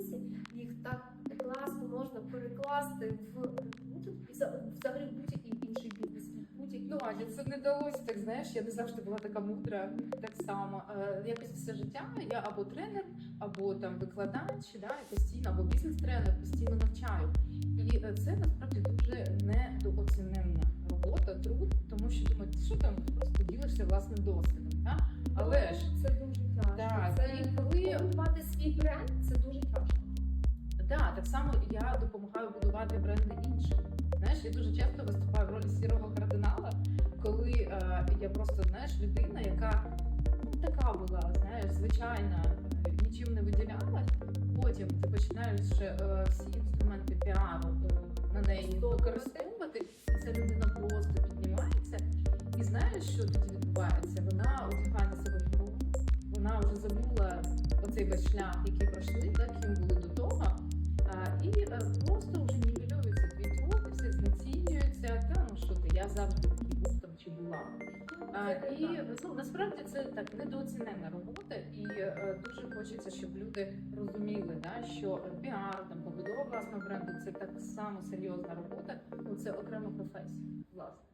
бізнесі, їх так класно можна перекласти в за- взагалі будь-який інший бізнес. Будь-який Ну, Аня, це не далося, так знаєш, я не завжди була така мудра, так само. Е, Якось все життя я або тренер, або там викладач, да, постійно, або бізнес-тренер, постійно навчаю. І е, це насправді дуже недооціненна робота, труд, тому що думають, що там просто ділишся власним досвідом. Да? Але ж це дуже тяжко. Так, це коли- Так само я допомагаю будувати бренди іншим. Знаєш, я дуже часто виступаю в ролі сірого кардинала, коли е, я просто знаєш людина, яка ну, така була, знаєш, звичайна, нічим не виділялась. Потім ти починаєш е, всі інструменти піару е, на неї використовувати, і ця людина просто піднімається. І знаєш, що тоді відбувається? Вона одягає на себе вона вже забула оцей весь шлях, який пройшли, просто вже нівелюється твій труд, все знецінюється. Та ну що ти, я завжди був там чи була. А, і ну насправді це так недооцінена робота, і е, дуже хочеться, щоб люди розуміли, да, що е, піар, там побудова власного бренду це так само серйозна робота. Ну це окрема професія, власне.